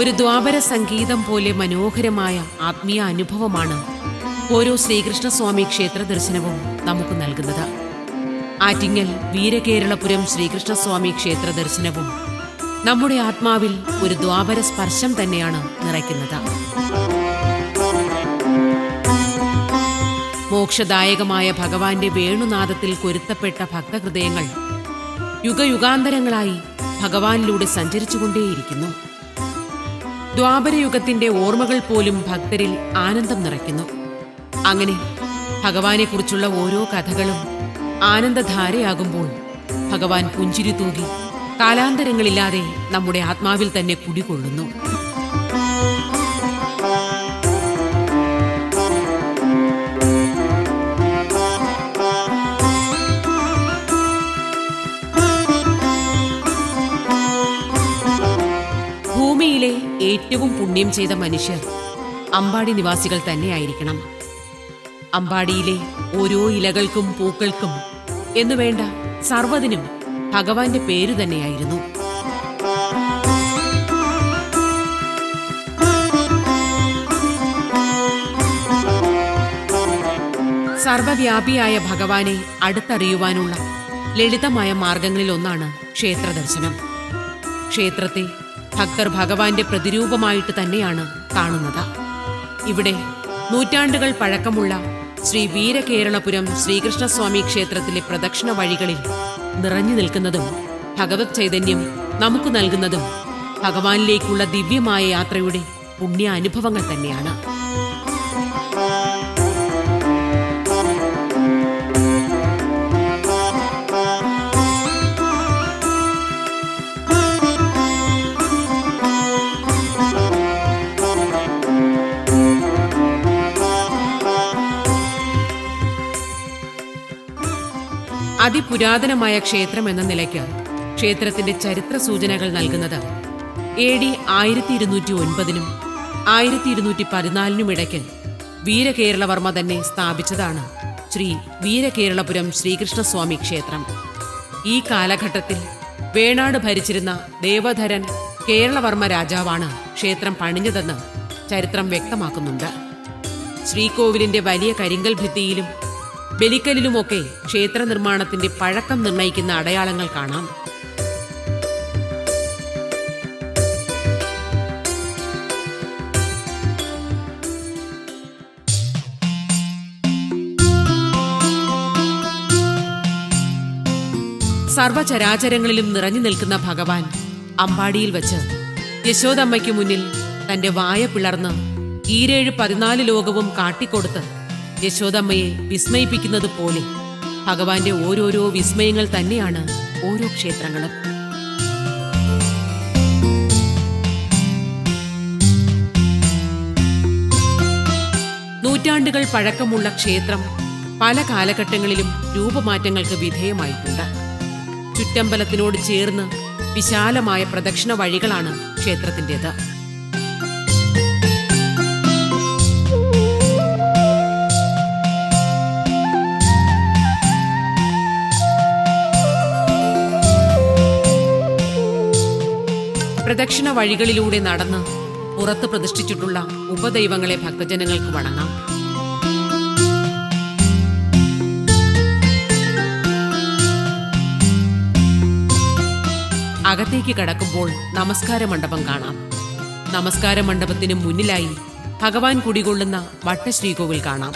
ഒരു ദ്വാപര സംഗീതം പോലെ മനോഹരമായ ആത്മീയ അനുഭവമാണ് ഓരോ ശ്രീകൃഷ്ണസ്വാമി ക്ഷേത്ര ദർശനവും നമുക്ക് നൽകുന്നത്. ആറ്റിങ്ങൽ വീരകേരളപുരം ശ്രീകൃഷ്ണസ്വാമി ക്ഷേത്ര ദർശനവും നമ്മുടെ ആത്മാവിൽ ഒരു ദ്വാപര സ്പർശം തന്നെയാണ് നിറയ്ക്കുന്നത്. മോക്ഷദായകമായ ഭഗവാന്റെ വേണുനാദത്തിൽ കൊരുത്തപ്പെട്ട ഭക്തഹൃദയങ്ങൾ യുഗയുഗാന്തരങ്ങളായി ഭഗവാനിലൂടെ സഞ്ചരിച്ചുകൊണ്ടേയിരിക്കുന്നു. ദ്വാപരയുഗത്തിന്റെ ഓർമ്മകൾ പോലും ഭക്തരിൽ ആനന്ദം നിറയ്ക്കുന്നു. അങ്ങനെ ഭഗവാനെക്കുറിച്ചുള്ള ഓരോ കഥകളും ആനന്ദധാരയാകുമ്പോൾ ഭഗവാൻ പുഞ്ചിരി തൂകി കാലാന്തരങ്ങളില്ലാതെ നമ്മുടെ ആത്മാവിൽ തന്നെ കുടികൊള്ളുന്നു. ഭൂമിയിലെ ഏറ്റവും പുണ്യം ചെയ്ത മനുഷ്യർ അമ്പാടി നിവാസികൾ തന്നെയായിരിക്കണം. അമ്പാടിയിലെ ഓരോ ഇലകൾക്കും പൂക്കൾക്കും എന്നു വേണ്ട സർവതിനും ഭഗവാന്റെ പേരു തന്നെയായിരുന്നു. സർവവ്യാപിയായ ഭഗവാനെ അടുത്തറിയുവാനുള്ള ലളിതമായ മാർഗങ്ങളിൽ ഒന്നാണ് ക്ഷേത്ര ദർശനം ക്ഷേത്രത്തെ ഭക്തർ ഭഗവാന്റെ പ്രതിരൂപമായിട്ട് തന്നെയാണ് കാണുന്നത്. ഇവിടെ നൂറ്റാണ്ടുകൾ പഴക്കമുള്ള ശ്രീ വീരകേരളപുരം ശ്രീകൃഷ്ണസ്വാമി ക്ഷേത്രത്തിലെ പ്രദക്ഷിണ വഴികളിൽ നിറഞ്ഞു നിൽക്കുന്നതും ഭഗവത് ചൈതന്യം നമുക്ക് നൽകുന്നതും ഭഗവാനിലേക്കുള്ള ദിവ്യമായ യാത്രയുടെ പുണ്യ അനുഭവങ്ങൾ തന്നെയാണ്. അതിപുരാതനമായ ക്ഷേത്രം എന്ന നിലയ്ക്ക് ക്ഷേത്രത്തിന്റെ ചരിത്ര സൂചനകൾ നൽകുന്നത്. എ ഡി ആയിരത്തി ഇരുന്നൂറ്റി ഒൻപതിനും ആയിരത്തി ഇരുന്നൂറ്റി പതിനാലിനും ഇടയ്ക്ക് വീരകേരളവർമ്മ തന്നെ സ്ഥാപിച്ചതാണ് ശ്രീ വീരകേരളപുരം ശ്രീകൃഷ്ണസ്വാമി ക്ഷേത്രം. ഈ കാലഘട്ടത്തിൽ വേണാട് ഭരിച്ചിരുന്ന ദേവധരൻ കേരളവർമ്മ രാജാവാണ് ക്ഷേത്രം പണിഞ്ഞതെന്ന് ചരിത്രം വ്യക്തമാക്കുന്നുണ്ട്. ശ്രീകോവിലിന്റെ വലിയ കരിങ്കൽ ഭിത്തിയിലും ബലിക്കലിലുമൊക്കെ ക്ഷേത്ര നിർമ്മാണത്തിന്റെ പഴക്കം നിർണയിക്കുന്ന അടയാളങ്ങൾ കാണാം. സർവചരാചരങ്ങളിലും നിറഞ്ഞു നിൽക്കുന്ന ഭഗവാൻ അമ്പാടിയിൽ വച്ച് യശോദമ്മയ്ക്ക് മുന്നിൽ തന്റെ വായ പിളർന്ന് ഈരേഴ് പതിനാല് ലോകവും കാട്ടിക്കൊടുത്ത് യശോദമ്മയെ വിസ്മയിപ്പിക്കുന്നത് പോലെ ഭഗവാന്റെ ഓരോരോ വിസ്മയങ്ങൾ തന്നെയാണ് ഓരോ ക്ഷേത്രങ്ങളും. നൂറ്റാണ്ടുകൾ പഴക്കമുള്ള ക്ഷേത്രം പല കാലഘട്ടങ്ങളിലും രൂപമാറ്റങ്ങൾക്ക് വിധേയമായിട്ടുണ്ട്. ചുറ്റമ്പലത്തിനോട് ചേർന്ന് വിശാലമായ പ്രദക്ഷിണ വഴികളാണ് ക്ഷേത്രത്തിന്റെത്. പ്രദക്ഷിണ വഴികളിലൂടെ നടന്ന് പുറത്ത് പ്രതിഷ്ഠിച്ചിട്ടുള്ള ഉപദൈവങ്ങളെ ഭക്തജനങ്ങൾക്ക് വണങ്ങാം. അകത്തേക്ക് കടക്കുമ്പോൾ നമസ്കാര മണ്ഡപം കാണാം. നമസ്കാര മണ്ഡപത്തിന് മുന്നിലായി ഭഗവാൻ കുടികൊള്ളുന്ന വട്ടശ്രീകോവിൽ കാണാം.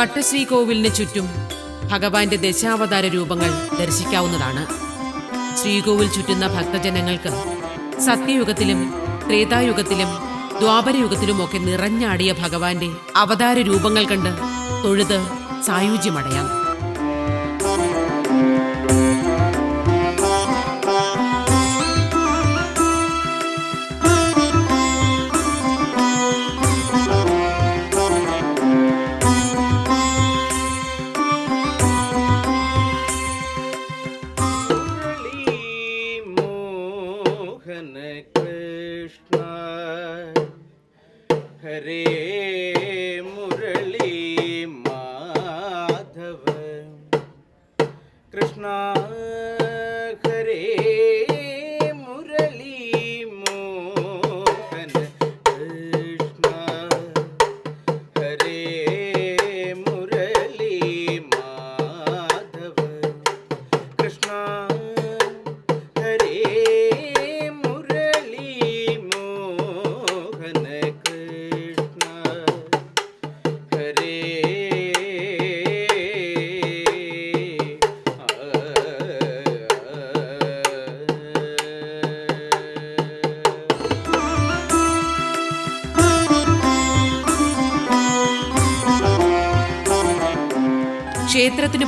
വട്ടശ്രീകോവിലിന് ചുറ്റും ഭഗവാന്റെ ദശാവതാര രൂപങ്ങൾ ദർശിക്കാവുന്നതാണ്. ശ്രീകോവിൽ ചുറ്റുന്ന ഭക്തജനങ്ങൾക്ക് സത്യയുഗത്തിലും ത്രേതായുഗത്തിലും ദ്വാപരയുഗത്തിലുമൊക്കെ നിറഞ്ഞാടിയ ഭഗവാന്റെ അവതാര രൂപങ്ങൾ കണ്ട് തൊഴുത് സായുജ്യമടയാം.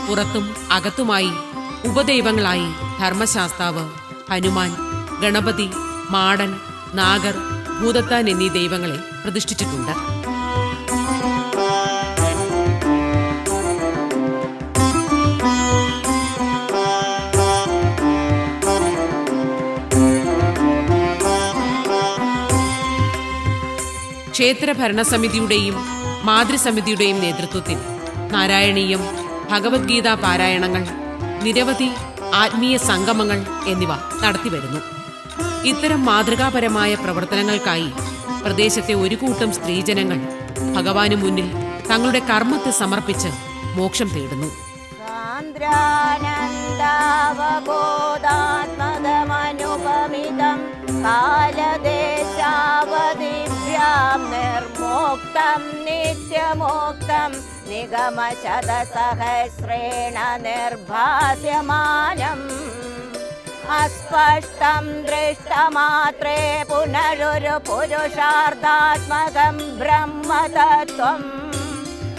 പുറത്തും അകത്തുമായി ഉപദൈവങ്ങളായി ധർമ്മശാസ്താവ് ഹനുമാൻ ഗണപതി മാടൻ നാഗർ ഭൂതത്താൻ എന്നീ ദൈവങ്ങളെ പ്രതിഷ്ഠിച്ചിട്ടുണ്ട്. ക്ഷേത്ര ഭരണസമിതിയുടെയും മാതൃസമിതിയുടെയും നേതൃത്വത്തിൽ നാരായണീയം ഭഗവത്ഗീത പാരായണങ്ങൾ നിരവധി ആത്മീയ സംഗമങ്ങൾ എന്നിവ നടത്തിവരുന്നു ഇത്തരം മാതൃകാപരമായ പ്രവർത്തനങ്ങൾക്കായി പ്രദേശത്തെ ഒരു കൂട്ടം സ്ത്രീജനങ്ങൾ ഭഗവാനു മുന്നിൽ തങ്ങളുടെ കർമ്മത്തെ സമർപ്പിച്ച് മോക്ഷം തേടുന്നു. നിർമോക്തം നിത്യമോക്തം നിഗമശതസഹസ്രേണ നിർഭാസ്യമാനം അസ്പഷ്ടം ദൃഷ്ടമാത്രേ പുനരൊരു പുരുഷാർത്ഥാത്മകം ബ്രഹ്മതത്വം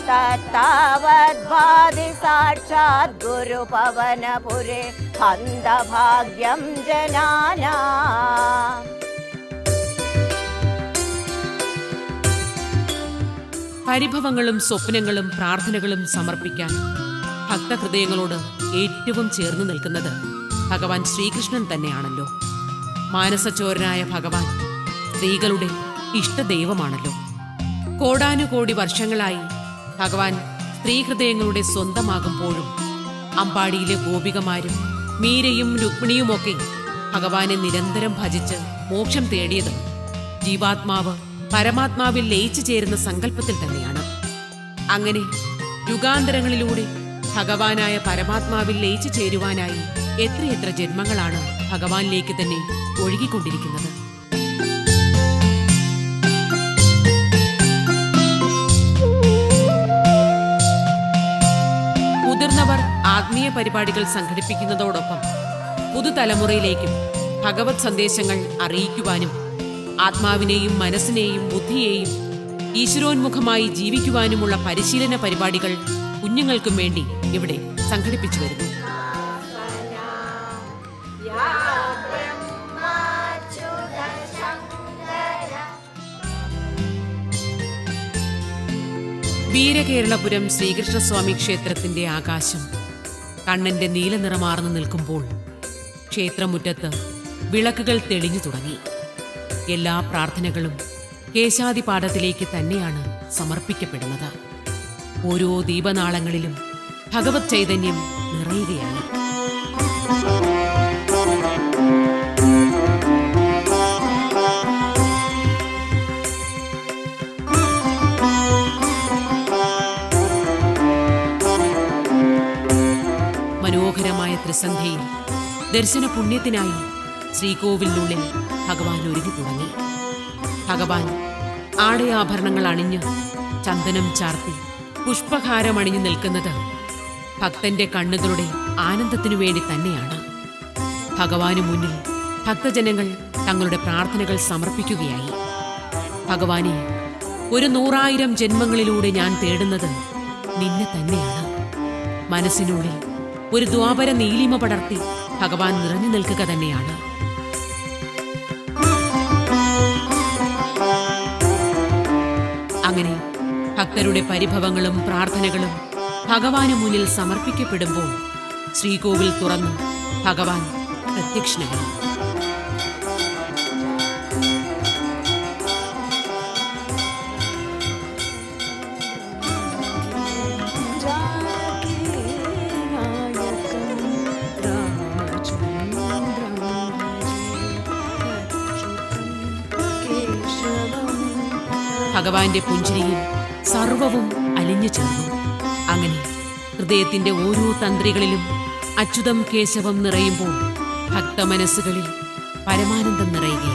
തത്താവദ്ഭാതി സാക്ഷാത് ഗുരുപവനപുരെ ഹന്തഭാഗ്യം പരിഭവങ്ങളും സ്വപ്നങ്ങളും പ്രാർത്ഥനകളും സമർപ്പിക്കാൻ ഭക്തഹൃദയങ്ങളോട് ഏറ്റവും ചേർന്ന് നിൽക്കുന്നത് ഭഗവാൻ ശ്രീകൃഷ്ണൻ തന്നെയാണല്ലോ. മാനസചോരനായ ഭഗവാൻ സ്ത്രീകളുടെ ഇഷ്ടദൈവമാണല്ലോ. കോടാനുകോടി വർഷങ്ങളായി ഭഗവാൻ സ്ത്രീഹൃദയങ്ങളുടെ സ്വന്തമാകുമ്പോഴും അമ്പാടിയിലെ ഗോപികമാരും മീരയും രുക്മിണിയുമൊക്കെ ഭഗവാനെ നിരന്തരം ഭജിച്ച് മോക്ഷം തേടിയത് ജീവാത്മാവ് പരമാത്മാവിൽ ലയിച്ചു ചേരുന്ന സങ്കല്പത്തിൽ തന്നെയാണ്. അങ്ങനെ യുഗാന്തരങ്ങളിലൂടെ ഭഗവാനായ പരമാത്മാവിൽ ലയിച്ചു ചേരുവാനായി എത്രയെത്ര ജന്മങ്ങളാണ് ഭഗവാനിലേക്ക് തന്നെ ഒഴുകിക്കൊണ്ടിരിക്കുന്നത്. മുതിർന്നവർ ആത്മീയ പരിപാടികൾ സംഘടിപ്പിക്കുന്നതോടൊപ്പം പുതുതലമുറയിലേക്കും ഭഗവത് സന്ദേശങ്ങൾ അറിയിക്കുവാനും ആത്മാവിനെയും മനസ്സിനെയും ബുദ്ധിയെയും ഈശ്വരോന്മുഖമായി ജീവിക്കുവാനുമുള്ള പരിശീലന പരിപാടികൾ കുഞ്ഞുങ്ങൾക്കും വേണ്ടി ഇവിടെ സംഘടിപ്പിച്ചു വരുന്നു. വീരകേരളപുരം ശ്രീകൃഷ്ണസ്വാമി ക്ഷേത്രത്തിന്റെ ആകാശം കണ്ണന്റെ നീലനിറമാർന്നു നിൽക്കുമ്പോൾ ക്ഷേത്രമുറ്റത്ത് വിളക്കുകൾ തെളിഞ്ഞു തുടങ്ങി. എല്ലാ പ്രാർത്ഥനകളും കേശാദിപാഠത്തിലേക്ക് തന്നെയാണ് സമർപ്പിക്കപ്പെടുന്നത്. ഓരോ ദീപനാളങ്ങളിലും ഭഗവത് ചൈതന്യം നിറയുകയാണ്. മനോഹരമായ ത്രിസന്ധ്യയിൽ ദർശന പുണ്യത്തിനായി ശ്രീകോവിലിനുള്ളിൽ ഭഗവാൻ ഒരുങ്ങി തുടങ്ങി. ഭഗവാൻ ആടയാഭരണങ്ങൾ അണിഞ്ഞ് ചന്ദനം ചാർത്തി പുഷ്പഹാരം അണിഞ്ഞു നിൽക്കുന്നത് ഭക്തന്റെ കണ്ണുകളുടെ ആനന്ദത്തിനു വേണ്ടി തന്നെയാണ്. ഭഗവാനു മുന്നിൽ ഭക്തജനങ്ങൾ തങ്ങളുടെ പ്രാർത്ഥനകൾ സമർപ്പിക്കുകയായി. ഭഗവാനെ ഒരു നൂറായിരം ജന്മങ്ങളിലൂടെ ഞാൻ തേടുന്നത് നിന്നെ തന്നെയാണ്. മനസ്സിനുള്ളിൽ ഒരു ദ്വാപര നീലിമ പടർത്തി ഭഗവാൻ നിറഞ്ഞു നിൽക്കുക തന്നെയാണ്. ഭക്തരുടെ പരിഭവങ്ങളും പ്രാർത്ഥനകളും ഭഗവാന് മുന്നിൽ സമർപ്പിക്കപ്പെടുമ്പോൾ ശ്രീകോവിൽ തുറന്ന് ഭഗവാൻ പ്രത്യക്ഷനായി. ഭഗവാന്റെ പുഞ്ചിരിയിൽ സർവവും അലിഞ്ഞു ചേർന്നു അങ്ങനെ ഹൃദയത്തിന്റെ ഓരോ തന്ത്രികളിലും അച്യുതം കേശവം നിറയുമ്പോൾ ഭക്തമനസ്സുകളിൽ പരമാനന്ദം നിറയുകയായി